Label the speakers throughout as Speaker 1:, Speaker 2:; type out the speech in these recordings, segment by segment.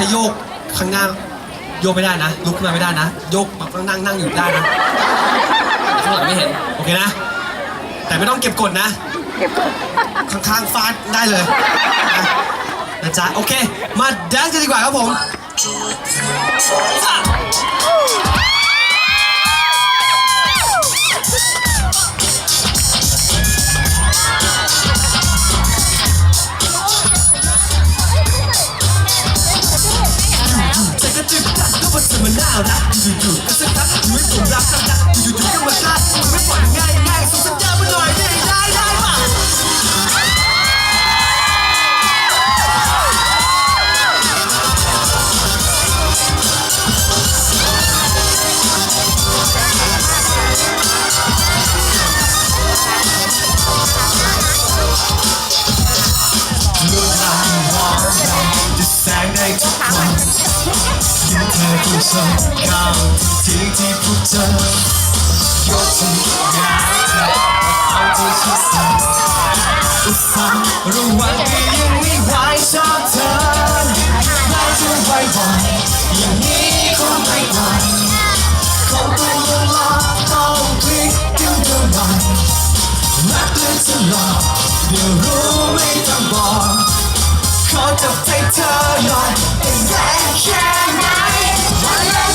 Speaker 1: ถ้าโยกข้างหน้าโยกไม่ได้นะ ลุกขึ้นมาไม่ได้นะ โยกแบบนั่งนั่งอยู่ได้นะข้างหลังไม่เห็น โอเคนะ แต่ไม่ต้องเก็บกดนะ เก็บข้างๆฟาดได้เลยนะนะจ๊ะ โอเค มาแดนซ์กันดีกว่าครับผม นักอยู่ๆก็สักพักอยู่ให้ผมรักสักพักอยู่ๆก็มาฆ่ามันไม่ปล่อย ยิ่งเธอที่ฉันเข้าที่ที่พบเจอยกที่ยากเธอเอาที่ฉันสั่งอุตส่าห์ระวังที่ยังไม่ไหวชอบเธอแล้วจะไว้วันอย่างนี้คงไม่ไหวคงต้องลงลาต้องพลิกกันเท่าไหร่รักเลื่อนตลอดเดี๋ยวรู้ไม่ต้องบอกขอจับใจเธอหน่อยเป็นแรงแค่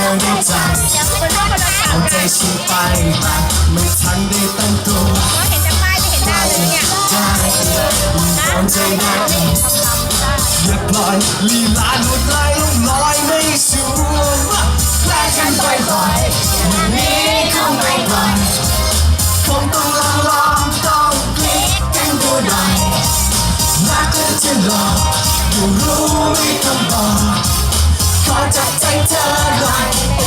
Speaker 2: ธอได้
Speaker 1: ใจเอาใจฉันไปมาไม่ทันได้ตั้งตัวได้ยอมใจได้อย่าปล่อยลีลาหลุดไหลลงลอยไม่ชัวร์แกล้งกันบ่อยๆอย่างนี้คงไม่ปล่อยคงต้องลองลองต้องคลิกกันดูหน่อยรักเธอจะหลอกอยู่รู้ไม่ต้องบอก จับใจเธอหน่อย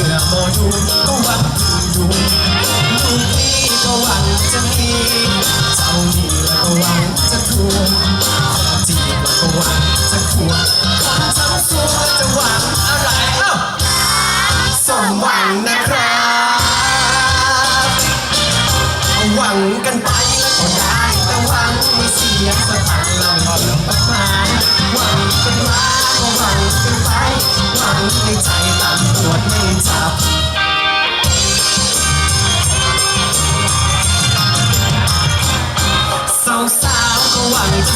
Speaker 2: ชื่อบอยู่ก็หวัง
Speaker 1: อยู่ลูกพี่ก็หวังจะมีเจ้านี่ก็หวังจะทวงจีบก็หวังจะควง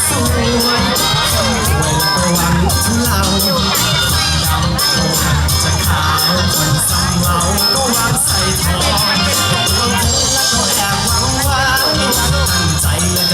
Speaker 1: สวยคนรวยก็หวังทุเราดำก็หวังจะขาวคนสำเราก็วังใส่ทองลงทุนแล้วก็แอบหวังว่าตั้งใจแล้วจะ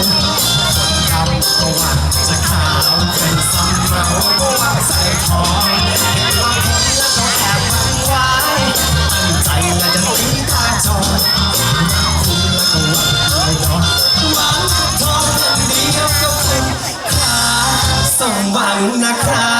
Speaker 1: ดำก็วังจะขาวเป็นสำเราก็วังใส่ทองเห็นว่าผมแล้วก็แอบหวังไว้ตั้งใจและจะตีตาจองคุณแล้วก็หวังเลยดอกหวังทองเพียงเดียวก็เป็นครับสมหวังนะครับ